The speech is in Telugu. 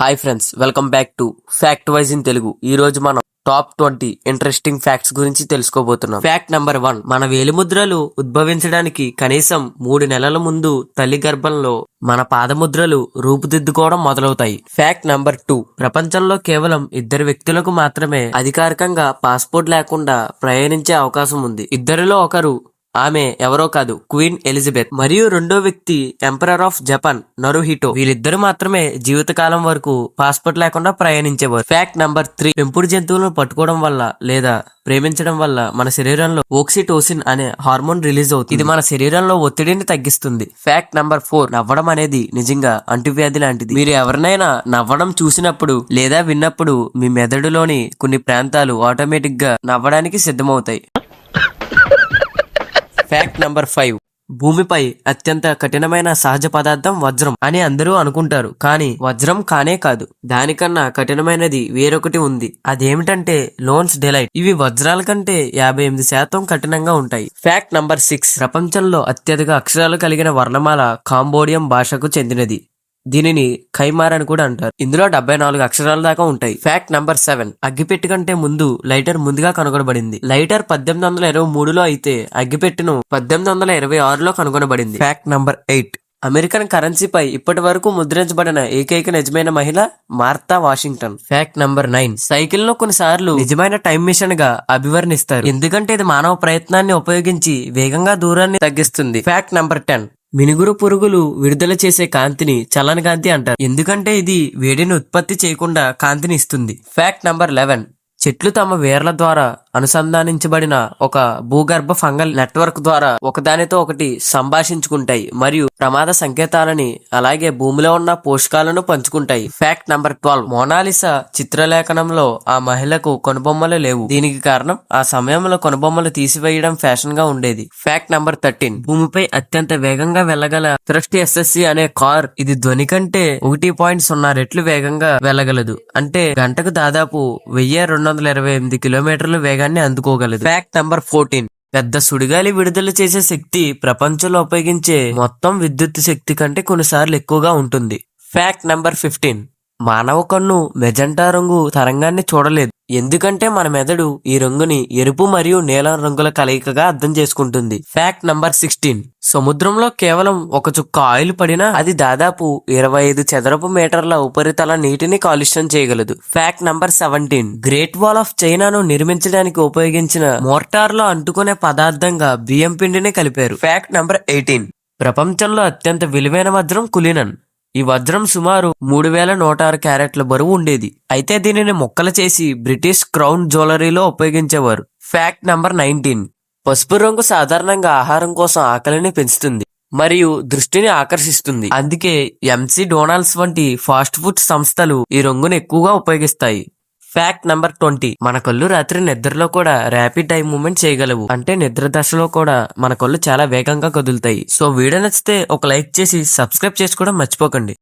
Hi friends welcome back to fact wise in Telugu ఈ రోజు మనం టాప్ ట్వంటీ ఇంట్రెస్టింగ్ ఫ్యాక్ట్స్ గురించి తెలుసుకోబోతున్నాం. ఫ్యాక్ట్ నెంబర్ వన్ మన వేలిముద్రలు ఉద్భవించడానికి కనీసం మూడు నెలల ముందు తల్లి గర్భంలో మన పాదముద్రలు రూపుదిద్దుకోవడం మొదలవుతాయి. ఫ్యాక్ట్ నంబర్ టూ ప్రపంచంలో కేవలం ఇద్దరు వ్యక్తులకు మాత్రమే అధికారికంగా పాస్పోర్ట్ లేకుండా ప్రయాణించే అవకాశం ఉంది. ఇద్దరిలో ఒకరు ఆమె ఎవరో కాదు క్వీన్ ఎలిజబెత్. మరియు రెండో వ్యక్తి ఎంపరర్ ఆఫ్ జపాన్ నరుహిటో. వీరిద్దరు మాత్రమే జీవితకాలం వరకు పాస్పోర్ట్ లేకుండా ప్రయాణించేవారు. ఫ్యాక్ట్ నంబర్ త్రీ పెంపుడు జంతువులను పట్టుకోవడం వల్ల లేదా ప్రేమించడం వల్ల మన శరీరంలో ఓక్సిటోసిన్ అనే హార్మోన్ రిలీజ్ అవుతుంది. ఇది మన శరీరంలో ఒత్తిడిని తగ్గిస్తుంది. ఫ్యాక్ట్ నంబర్ ఫోర్ నవ్వడం అనేది నిజంగా అంటువ్యాధి లాంటిది. మీరు ఎవరినైనా నవ్వడం చూసినప్పుడు లేదా విన్నప్పుడు మీ మెదడులోని కొన్ని ప్రాంతాలు ఆటోమేటిక్గా నవ్వడానికి సిద్ధమవుతాయి. ఫ్యాక్ట్ నంబర్ ఫైవ్ భూమిపై అత్యంత కఠినమైన సహజ పదార్థం వజ్రం అని అందరూ అనుకుంటారు కానీ వజ్రం కానే కాదు. దానికన్నా కఠినమైనది వేరొకటి ఉంది. అదేమిటంటే లోన్స్ డెలైట్. ఇవి వజ్రాల కంటే యాభై ఎనిమిది శాతం కఠినంగా ఉంటాయి. ఫ్యాక్ట్ నంబర్ సిక్స్ ప్రపంచంలో అత్యధిక అక్షరాలు కలిగిన వర్ణమాల కాంబోడియం భాషకు చెందినది. దీనిని ఖైమార్ అని కూడా అంటారు. ఇందులో డెబ్బై నాలుగు అక్షరాల దాకా ఉంటాయి. ఫ్యాక్ట్ నంబర్ సెవెన్ అగ్గిపెట్టి కంటే ముందు లైటర్ ముందుగా కనుగొనబడింది. లైటర్ పద్దెనిమిది వందల ఇరవై మూడులో అయితే అగ్గిపెట్టెను పద్దెనిమిది వందల ఇరవై ఆరులో కనుగొనబడింది. ఫ్యాక్ట్ నంబర్ ఎయిట్ అమెరికన్ కరెన్సీపై ఇప్పటి వరకు ముద్రించబడిన ఏకైక నిజమైన మహిళ Martha Washington. Fact number nine సైకిల్ను కొన్నిసార్లు నిజమైన టైం మిషన్గా అభివర్ణిస్తారు. ఎందుకంటే ఇది మానవ ప్రయత్నాన్ని ఉపయోగించి వేగంగా దూరాన్ని తగ్గిస్తుంది. ఫ్యాక్ట్ నంబర్ టెన్ మినుగురు పురుగులు విడుదల చేసే కాంతిని చలన కాంతి అంటారు. ఎందుకంటే ఇది వేడిని ఉత్పత్తి చేయకుండా కాంతిని ఇస్తుంది. ఫ్యాక్ట్ నంబర్ లెవెన్ చెట్లు తమ వేర్ల ద్వారా అనుసంధానించబడిన ఒక భూగర్భ ఫంగల్ నెట్వర్క్ ద్వారా ఒకదానితో ఒకటి సంభాషించుకుంటాయి మరియు ప్రమాద సంకేతాలని అలాగే భూమిలో ఉన్న పోషకాలను పంచుకుంటాయి. Fact number twelve. Mona Lisa చిత్రలేఖనంలో ఆ మహిళకు కొనుబొమ్మలు లేవు. దీనికి కారణం ఆ సమయంలో కొనుబొమ్మలు తీసివేయడం ఫ్యాషన్గా ఉండేది. Fact number thirteen. భూమిపై అత్యంత వేగంగా వెళ్ళగల థ్రస్ట్ ఎస్ఎస్సి అనే కార్ ఇది ధ్వని కంటే ఒకటి పాయింట్ సున్నా రెట్లు వేగంగా వెళ్ళగలదు. అంటే గంటకు దాదాపు వెయ్యి రెండు వందల ఇరవై ఎనిమిది కిలోమీటర్ల వేగాన్ని అందుకోగలదు. ఫ్యాక్ట్ నంబర్ ఫోర్టీన్ పెద్ద సుడిగాలి విడుదల చేసే శక్తి ప్రపంచంలో ఉపయోగించే మొత్తం విద్యుత్ శక్తి కంటే కొన్నిసార్లు ఎక్కువగా ఉంటుంది. ఫ్యాక్ట్ నంబర్ ఫిఫ్టీన్ మానవ కన్ను మెజెంటా రంగు తరంగాన్ని చూడలేదు. ఎందుకంటే మన మెదడు ఈ రంగుని ఎరుపు మరియు నీలం రంగుల కలయికగా అర్థం చేసుకుంటుంది. ఫ్యాక్ట్ నంబర్ సిక్స్టీన్ సముద్రంలో కేవలం ఒక చుక్క ఆయిల్ పడినా అది దాదాపు ఇరవై ఐదు చదరపు మీటర్ల ఉపరితల నీటిని కాలుష్యం చేయగలదు. Fact number seventeen great wall of చైనాను నిర్మించడానికి ఉపయోగించిన మోర్టార్లో అంటుకునే పదార్థంగా బియ్యం పిండిని కలిపారు. ఫ్యాక్ట్ నంబర్ ఎయిటీన్ ప్రపంచంలో అత్యంత విలువైన వజ్రం కులినన్. ఈ వజ్రం సుమారు మూడు వేల నూట ఆరు క్యారెట్ల బరువు ఉండేది. అయితే దీనిని మొక్కలు చేసి బ్రిటిష్ క్రౌన్ జ్యువెలరీలో ఉపయోగించేవారు. Fact number nineteen. పసుపు రంగు సాధారణంగా ఆహారం కోసం ఆకలిని పెంచుతుంది మరియు దృష్టిని ఆకర్షిస్తుంది. అందుకే ఎంసీ డోనాల్డ్స్ వంటి ఫాస్ట్ ఫుడ్ సంస్థలు ఈ రంగును ఎక్కువగా ఉపయోగిస్తాయి. ఫ్యాక్ట్ నంబర్ ట్వంటీ మన కళ్ళు రాత్రి నిద్రలో కూడా ర్యాపిడ్ ఐ మూవ్మెంట్ చేయగలవు. అంటే నిద్ర దశలో కూడా మన కళ్ళు చాలా వేగంగా కదులుతాయి. సో వీడియో నచ్చితే ఒక లైక్ చేసి సబ్స్క్రైబ్ చేసుకోవడం మర్చిపోకండి.